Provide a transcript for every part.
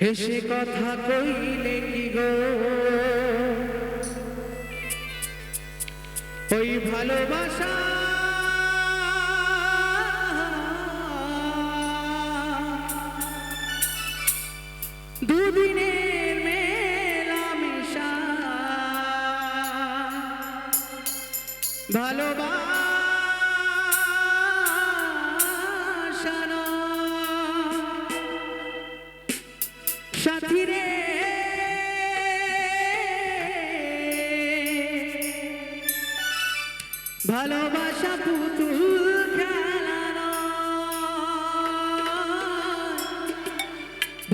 হেসে কথা কইলে কি গো? ওই ভালোবাসা দুদিনের মেলামেশা ভালোবাসা সাথী রে ভালোবাসা পুতুল খেলা নয়।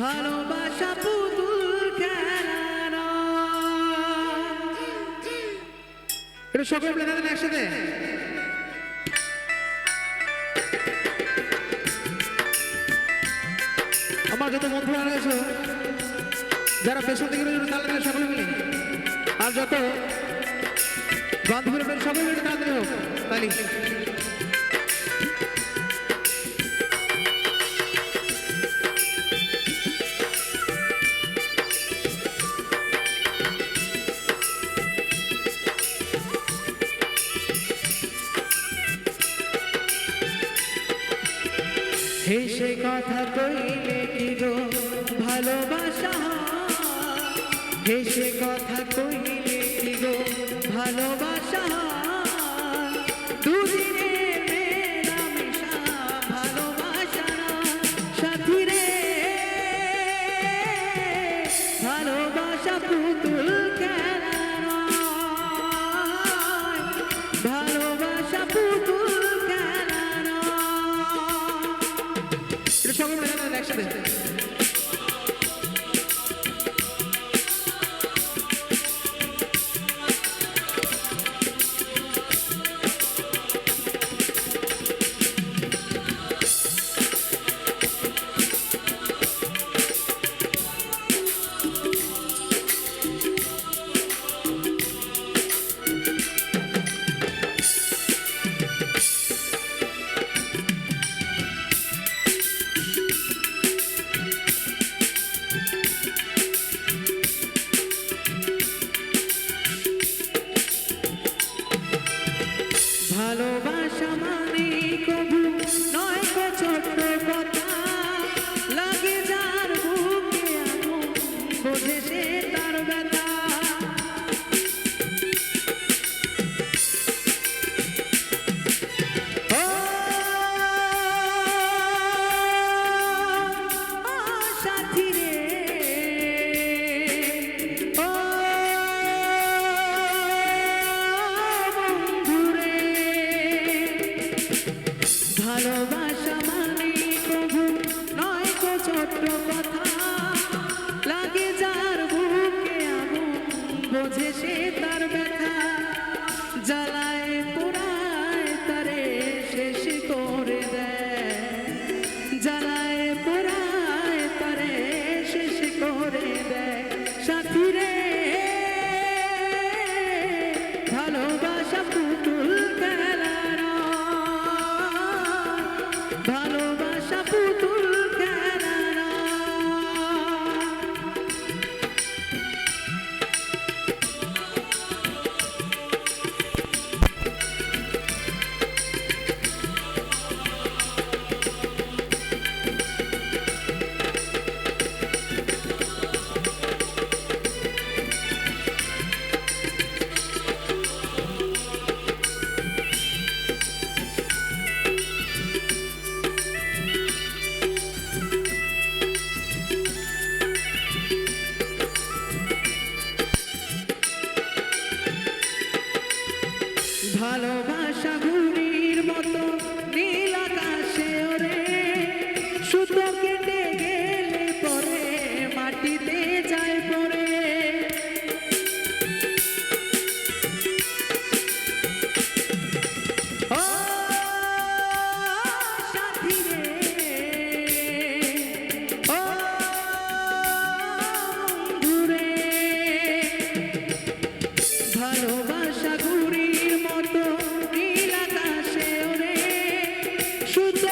ভালোবাসা পুতুল খেলা নয়। এটা সকলে মিলে দাঁড়ান একসাথে আমার যত বন্ধুরা রয়েছে যারা পেছন রয়েছে তাহলে তারা সকলে মিলে আর যত বান্ধবীরা রয়েছে সকলে মিলে তাড়াতাড়ি হোক তালি হেসে কথা কইলে কি গো, ভালোবাসা? হেসে কথা কইলে কি গো ভালোবাসা? দুদিনের মেলামেশা ভালোবাসা। সাথী রে ভালোবাসা পুতুল খেলা। ভালোবাসা পুতুল খেলা গান একসাথে ভালোবাসা মানে কবু নয় ছোট্ট কথা। লাগে যার বুকে বোঝে সে তার ব্যথা। ভালোবাসা মানে প্রভু নয় ছোট্ট কথা ভালোবাসা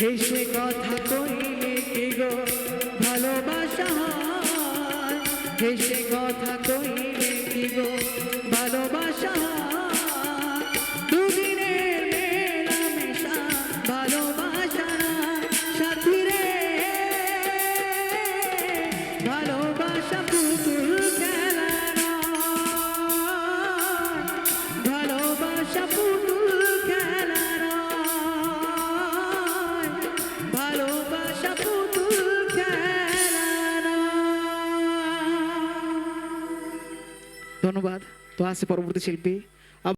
হেসে কথা কইলে কি গো ভালোবাসা হয়? হেসে কথা কইলে কি গো ভালোবাসা হয়? ধন্যবাদ। তো আসছে পরবর্তী শিল্পী।